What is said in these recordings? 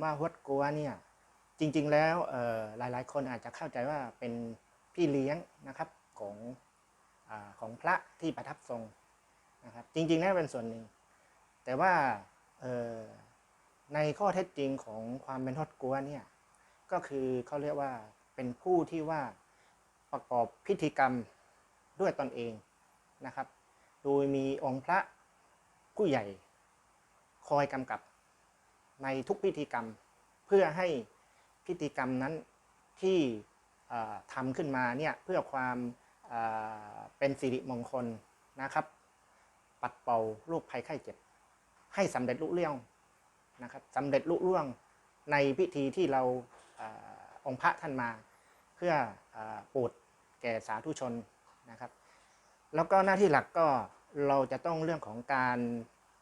ำว่าฮวดกัวเนี่ยจริงๆแล้วหลายๆ คนอาจจะเข้าใจว่าเป็นพี่เลี้ยงนะครับของอของพระที่ประทับทรงนะครับจริงๆแล้วเป็นส่วนหนึ่ง แต่ว่าในข้อเท็จจริงของความเป็นฮวดกัวเนี่ยก็คือเขาเรียกว่าเป็นผู้ที่ว่าประกอบพิธีกรรมด้วยตนเองนะครับ โดยมีองค์พระผู้ใหญ่คอยกำกับ ในทุกพิธีกรรม เพื่อให้พิธีกรรมนั้นที่ทำขึ้นมาเนี่ยเพื่อความเป็นสิริมงคลนะครับ ปัดเป่าโรคภัยไข้เจ็บ ให้สำเร็จลุล่วงนะครับสำเร็จลุล่วงในพิธีที่เราองค์พระท่านมา เพื่อออโปรดแก่สาธุชนนะครับ แล้วก็หน้าที่หลักก็เราจะต้องเรื่องของการ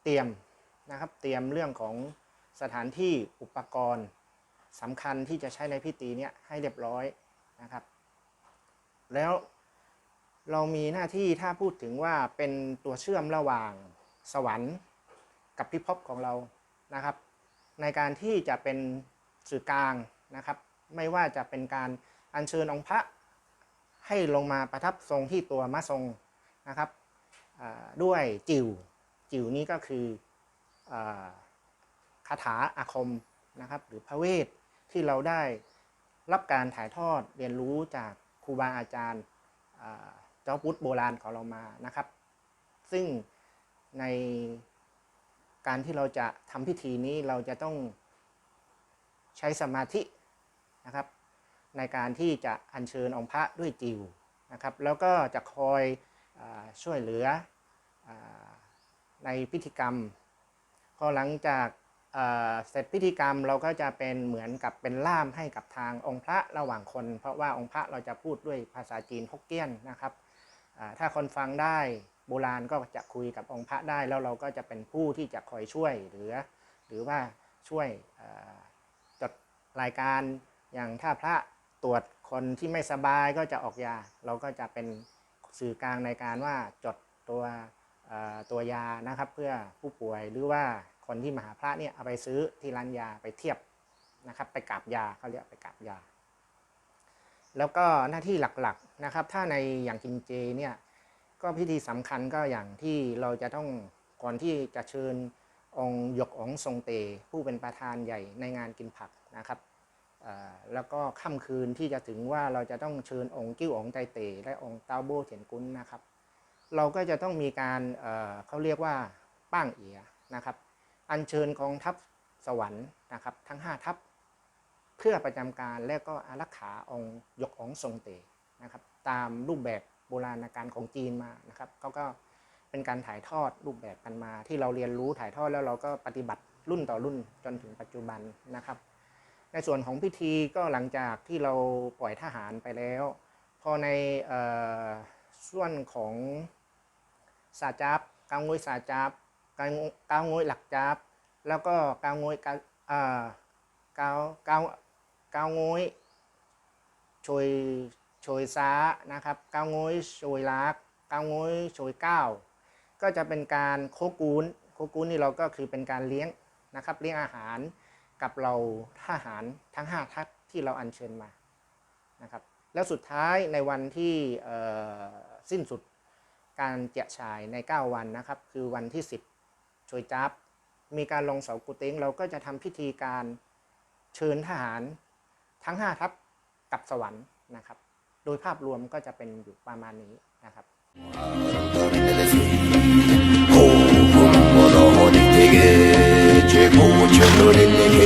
เตรียมนะครับ เตรียมเรื่องของ สถานที่อุปกรณ์สำคัญที่จะใช้ในพิธีเนี้ยให้เรียบร้อยนะครับ แล้วเรามีหน้าที่ถ้าพูดถึงว่าเป็นตัวเชื่อมระหว่างสวรรค์กับพิภพของเรานะครับ ในการที่จะเป็นสื่อกลางนะครับ ไม่ว่าจะเป็นการอัญเชิญองค์พระให้ลงมาประทับทรงที่ตัวมะทรงนะครับด้วยจิวจิวนี้ก็คืออ คาถาอาคมนะครับ หรือพระเวทที่เราได้รับการถ่ายทอดเรียนรู้จากครูบาอาจารย์เจ้าพุทธโบราณของเรามานะครับ ซึ่งในการที่เราจะทำพิธีนี้เราจะต้องใช้สมาธินะครับ ในการที่จะอัญเชิญองค์พระด้วยจิวนะครับ แล้วก็จะคอยอช่วยเหลืออในพิธีกรรม พอหลังจาก เสร็จพิธีกรรมเราก็จะเป็นเหมือนกับเป็นล่ามให้กับทางองค์พระระหว่างคน เพราะว่าองค์พระเราจะพูดด้วยภาษาจีนฮกเกี้ยนนะครับถ้าคนฟังได้โบราณก็จะคุยกับองค์พระได้แล้วเราก็จะเป็นผู้ที่จะคอยช่วยหลือ หรือว่าช่วยจดรายการอย่างถ้าพระตรวจคนที่ไม่สบายก็จะออกยา เราก็จะเป็นสื่อกลางในการว่าจดตัวตัวยานะครับ เพื่อผู้ป่วยหรือว่า คนที่มาหาพระเนี่ยเอาไปซื้อที่ร้านยาไปเทียบนะครับ ไปกราบยาเขาเรียกไปกราบยา แล้วก็หน้าที่หลักๆนะครับ ถ้าในอย่างกินเจเนี่ยก็พิธีสำคัญก็อย่างที่เราจะต้องก่อนที่จะเชิญองค์หยกองทรงเต ผู้เป็นประธานใหญ่ในงานกินผักนะครับแล้วก็ค่ำคืนที่จะถึงว่าเราจะต้องเชิญองค์กิ้วองค์ไตเต และองค์เต้าโบเถียนกุนนะครับ เราก็จะต้องมีการเเขาเรียกว่าป้างเอียนะครับ อัญเชิญกองทัพสวรรค์นะครับทั้ง 5 ทัพ เพื่อประจำการและก็อารักขาองค์ยกองทรงเตนะครับตามรูปแบบโบราณการของจีนมานะครับเขาก็เป็นการถ่ายทอดรูปแบบกันมา ที่เราเรียนรู้ถ่ายทอดแล้วเราก็ปฏิบัติรุ่นต่อรุ่นจนถึงปัจจุบันนะครับ ในส่วนของพิธีก็หลังจากที่เราปล่อยทหารไปแล้ว พอในออส่วนของสาจับกางวยสาจับ กางกางงวยหลักจับ แล้วก็กางงวยกาเอ่อกาวกาวกาวงวยช่วยช่วยซ้านะครับกาวงวยช่วยลักกาวงวยช่วยก้าวก็จะเป็นการโคกูนโคกูนนี่เราก็คือเป็นการเลี้ยงนะครับเลี้ยงอาหารกับเราทหารทั้ง5ทัพที่เราอัญเชิญมานะครับแล้วสุดท้ายในวันที่สิ้นสุดการเจียฉายใน 9 วันนะครับ คือวันที่ 10 ช่วยจับ มีการลงเสากุเต้งเราก็จะทำพิธีการเชิญทหารทั้ง 5 ทัพกับสวรรค์นะครับ โดยภาพรวมก็จะเป็นอยู่ประมาณนี้นะครับ고